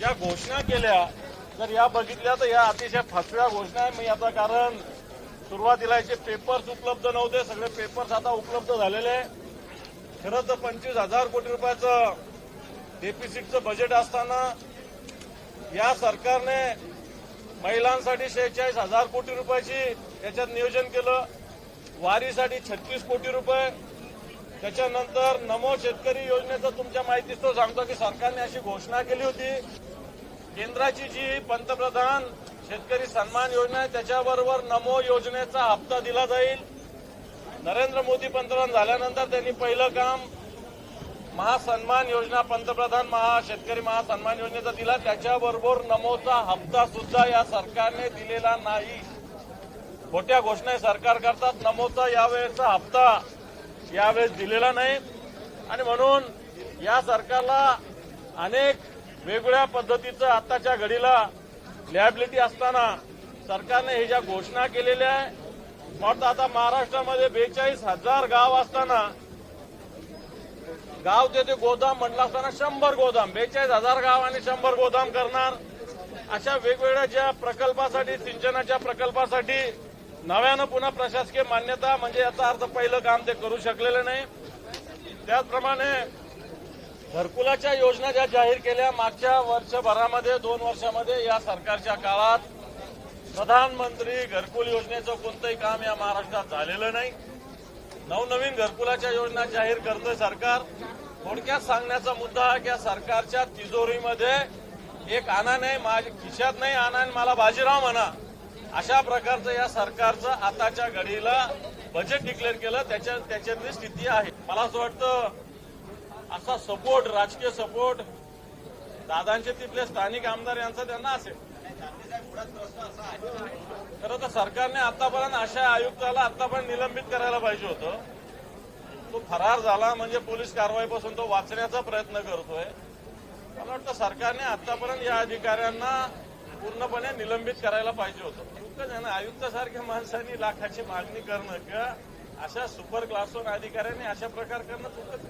या घोषणा केल्या जर या बघितल्या तर या अतिशय फसव्या घोषणा आहे मी याचं कारण सुरुवातीला याचे पेपर्स उपलब्ध नव्हते सगळे पेपर्स आता उपलब्ध झालेले खरं तर पंचवीस हजार कोटी रुपयाचं डेफिसिटचं बजेट असताना या सरकारने महिलांसाठी शेहेचाळीस हजार कोटी रुपयाची त्याच्यात नियोजन केलं वारीसाठी छत्तीस कोटी रुपये त्याच्यानंतर नमो शेतकरी योजनेचं तुमच्या माहितीच तो सांगतो की सरकारने अशी घोषणा केली होती. केंद्राची जी पंतप्रधान शेतकरी सन्मान योजना आहे त्याच्याबरोबर नमो योजनेचा हप्ता दिला जाईल. नरेंद्र मोदी पंतप्रधान झाल्यानंतर त्यांनी पहिलं काम महासन्मान योजना पंतप्रधान महा शेतकरी महासन्मान योजनेचा दिला. त्याच्याबरोबर नमोचा हप्ता सुद्धा या सरकारने दिलेला नाही. खोट्या घोषणा सरकार करतात. नमोचा यावेळेचा हप्ता यावेळेस दिलेला नाही. आणि म्हणून या सरकारला अनेक वेगवेगळ्या पद्धतीचं आताच्या घडीला लॅबिलिटी असताना सरकारने हे ज्या घोषणा केलेल्या आहे वाटतं आता महाराष्ट्रामध्ये बेचाळीस हजार गाव असताना गाव ते ते गोदाम म्हटलं असताना शंभर गोदाम बेचाळीस हजार गाव आणि शंभर गोदाम करणार. अशा वेगवेगळ्या ज्या प्रकल्पासाठी सिंचनाच्या प्रकल्पासाठी नव्यानं पुन्हा प्रशासकीय मान्यता म्हणजे याचा अर्थ पहिलं काम ते करू शकलेलं नाही. त्याचप्रमाणे घरकुलाच्या योजना ज्या जाहीर केल्या मागच्या वर्षभरामध्ये दोन वर्षामध्ये या सरकारच्या काळात प्रधानमंत्री घरकुल योजनेचं कोणतंही काम या महाराष्ट्रात झालेलं नाही. नवनवीन घरकुलाच्या योजना जाहीर करतोय सरकार. थोडक्यात सांगण्याचा मुद्दा हा की या सरकारच्या तिजोरीमध्ये एक आणा नाही माझ्या खिशात नाही आणा आणि मला बाजीराव म्हणा. अशा प्रकारचं या सरकारचं आताच्या घडीला बजेट डिक्लेअर केलं त्याच्या त्याच्यातली स्थिती आहे. मला असं वाटतं असा सपोर्ट राजकीय सपोर्ट दादांचे तिथले स्थानिक आमदार यांचा त्यांना असेल. खरं तर सरकारने आतापर्यंत अशा आयुक्ताला आतापर्यंत निलंबित करायला पाहिजे होतं. तो फरार झाला म्हणजे पोलीस कारवाईपासून तो वाचण्याचा प्रयत्न करतोय. मला वाटतं सरकारने आतापर्यंत या अधिकाऱ्यांना पूर्णपणे निलंबित करायला पाहिजे होतं. चुकच आहे ना आयुक्तासारख्या माणसांनी लाखाची मागणी करणं किंवा अशा सुपर क्लासवर अधिकाऱ्यांनी अशा प्रकार करणं चुकत